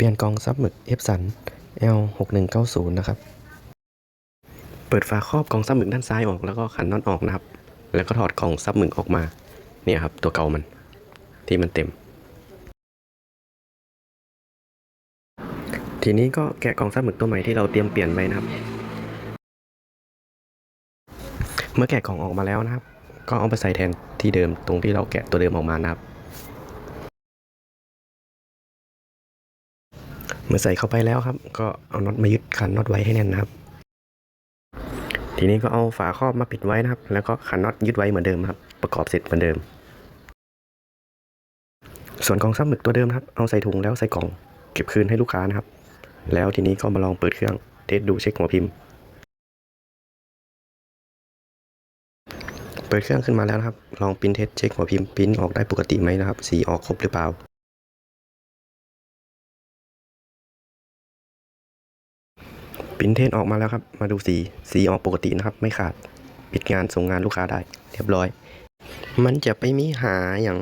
เปลี่ยนกองซับหมึก F สัน L 6 1 9 0 นะครับ เปิดฝาครอบกองซับหมึกด้านซ้ายออกแล้วก็ขันน็อตออกนะครับ แล้วก็ถอดกองซับหมึกออกมา เนี่ยครับ ตัวเก่ามันที่มันเต็ม ทีนี้ก็แกะกองซับหมึกตัวใหม่ที่เราเตรียมเปลี่ยนไว้นะครับ เมื่อแกะกล่องออกมาแล้วนะครับ ก็เอาไปใส่แทนที่เดิมตรงที่เราแกะตัวเดิมออกมานะครับ เมื่อใส่เข้าไปแล้วครับ ก็เอาน็อตมายึดขันน็อตไว้ให้แน่นนะครับ ทีนี้ก็เอาฝาครอบมาปิดไว้นะครับ แล้วก็ขันน็อตยึดไว้เหมือนเดิมครับ ประกอบเสร็จเหมือนเดิม ส่วนกองซับหมึกตัวเดิมครับ เอาใส่ถุงแล้วใส่กล่อง เก็บคืนให้ลูกค้านะครับ แล้วทีนี้ก็มาลองเปิดเครื่องเทสดูเช็คหัวพิมพ์ เปิดเครื่องขึ้นมาแล้วนะครับ ลองปริ้นเทสเช็คหัวพิมพ์ปริ้นออกได้ปกติไหมนะครับ สีออกครบหรือเปล่า ปิ้นเทนออกมาแล้วครับ มาดูสี สีออกปกตินะครับ ไม่ขาด ปิดงานส่งงานลูกค้าได้ เรียบร้อย มันจะไปมีหาอย่าง